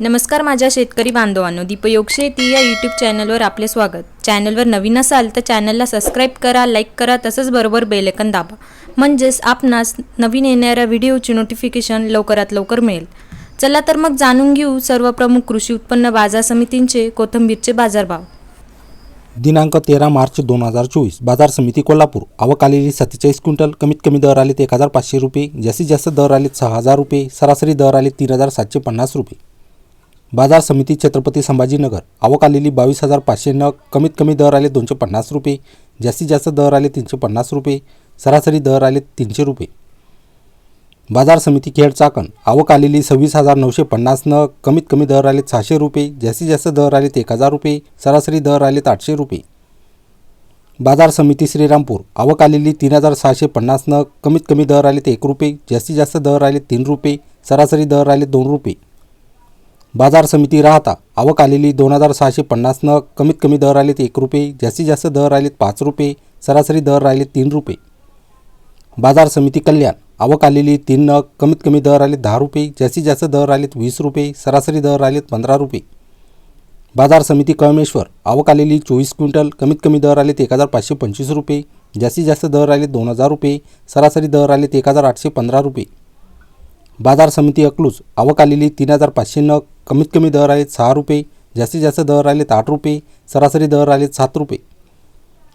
नमस्कार माझ्या शेतकरी बांधवांनो दीपयोग शेती या यूट्यूब चॅनलवर आपले स्वागत. चॅनलवर नवीन असाल तर चॅनलला सबस्क्राईब करा लाईक करा तसंच बरोबर बेलेकन दाबा. म्हणजेच आपणास नवीन येणाऱ्या व्हिडिओची नोटिफिकेशन लवकरात लवकर मिळेल. चला तर मग जाणून घेऊ सर्व प्रमुख कृषी उत्पन्न बाजार समितींचे कोथंबीरचे बाजारभाव. दिनांक तेरा मार्च दोन हजार चोवीस बाजार समिती कोल्हापूर. आवक आलेली सत्तेचाळीस क्विंटल कमीत कमी दर आलेत एक हजार पाचशे रुपये जास्तीत जास्त दर आलेत सहा हजार रुपये सरासरी दर आले तीन हजार सातशे पन्नास रुपये. बाजार समिती छत्रपती संभाजीनगर. आवक आलेली बावीस हजार पाचशे नग कमीत कमी दर आले दोनशे पन्नास रुपये. जास्तीत जास्त दर आले तीनशे पन्नास रुपये. सरासरी दर आले तीनशे रुपये. बाजार समिती खेड चाकण. आवक आलेली सव्वीस हजार नऊशे पन्नास नग कमीत कमी दर आले सहाशे रुपये. जास्तीत जास्त दर आलेत एक हजार रुपये. सरासरी दर आलेत आठशे रुपये. बाजार समिती श्रीरामपूर. आवक आलेली तीन हजार सहाशे पन्नास नग कमीत कमी दर आलेत एक रुपये. जास्तीत जास्त दर आले तीन रुपये. सरासरी दर आले दोन रुपये. बाजार समिती राहता आवक आलेली दोन हजार सहाशे पन्नास नग कमीत कमी दर आलेत एक रुपये जास्तीत जास्त दर आलेत पाच रुपये सरासरी दर राहिले तीन रुपये. बाजार समिती कल्याण आवक आलेली तीन नग कमीत कमी दर आले दहा रुपये जास्तीत जास्त दर आलेत वीस रुपये सरासरी दर आलेत पंधरा रुपये. बाजार समिती कळमेश्वर आवक आलेली चोवीस क्विंटल कमीत कमी दर आलेत एक हजार पाचशे पंचवीस रुपये जास्तीत जास्त दर आले दोन हजार रुपये सरासरी दर आलेत एक हजार आठशे पंधरा रुपये. बाजार समिती अकलूज आवक आलेली तीन हजार पाचशे नग कमीत कमी दर आहेत सहा रुपये जास्तीत जास्त दर आलेत आठ रुपये सरासरी दर आलेत सात रुपये.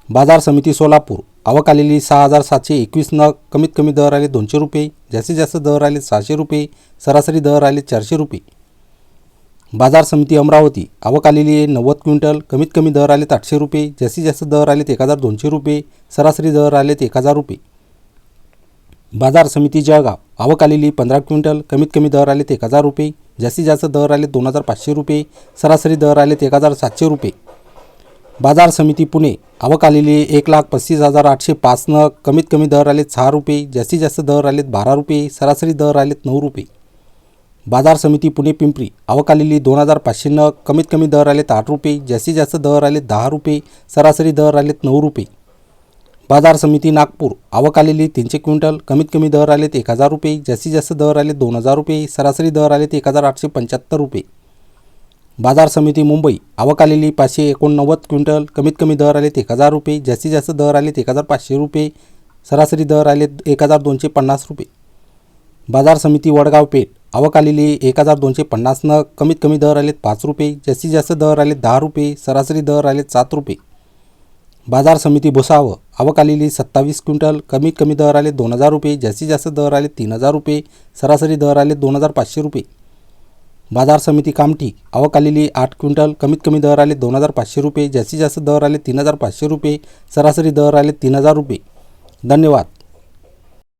बाजार समिती सोलापूर. आवक आलेली सहा हजार सातशे एकवीस नग कमीत कमी दर आले दोनशे रुपये जास्तीत जास्त दर आले सहाशे रुपये सरासरी दर आले चारशे रुपये. बाजार समिती अमरावती. आवक आलेली आहे नव्वद क्विंटल कमीत कमी दर आलेत आठशे रुपये जास्तीत जास्त दर आलेत एक हजार दोनशे रुपये सरासरी दर आलेत एक हजार रुपये. बाजार समिती जळगाव आवक आलेली पंधरा क्विंटल कमीत कमी दर आलेत एक हजार रुपये जास्तीत जास्त दर आले दोन हजार पाचशे रुपये सरासरी दर आलेत एक हजार सातशे रुपये. बाजार समिती पुणे आवक आलेली एक लाख पस्तीस हजार आठशे पाच नग कमीत कमी दर आलेत सहा रुपये जास्तीत जास्त दर आलेत बारा रुपये सरासरी दर आलेत नऊ रुपये. बाजार समिती पुणे पिंपरी आवक आलेली दोन हजार पाचशे नग कमीत कमी दर आलेत आठ रुपये जास्तीत जास्त दर आलेत दहा रुपये सरासरी दर आलेत नऊ रुपये. बाजार समिती नागपूर. आवक आलेली तीनशे क्विंटल कमीत कमी दर आलेत एक हजार रुपये जास्तीत जास्त दर आले दोन हजार रुपये सरासरी दर आलेत एक हजार आठशे पंच्याहत्तर रुपये. बाजार समिती मुंबई. आवक आलेली पाचशे एकोणनव्वद क्विंटल कमीत कमी दर आलेत एक हजार रुपये जास्तीत जास्त दर आलेत एक हजार पाचशे रुपये सरासरी दर आलेत एक हजार दोनशे पन्नास रुपये. बाजार समिती वडगाव पेठ. आवक आलेली एक हजार दोनशे पन्नास कमीत कमी दर आलेत पाच रुपये जास्तीत जास्त दर आलेत दहा रुपये सरासरी दर आलेत सात रुपये. बाजार समिती भुसावळ आवक आलेली सत्तावीस क्विंटल कमीत कमी दर आले दोन हजार रुपये जास्तीत जास्त दर आले तीन हजार रुपये सरासरी दर आले दोन हजार पाचशे रुपये. बाजार समिती कामठी आवक आलेली आठ क्विंटल कमीत कमी दर आले दोन हजार पाचशे रुपये जास्तीत जास्त दर आले तीन हजार पाचशे रुपये सरासरी दर आले तीन हजार रुपये. धन्यवाद.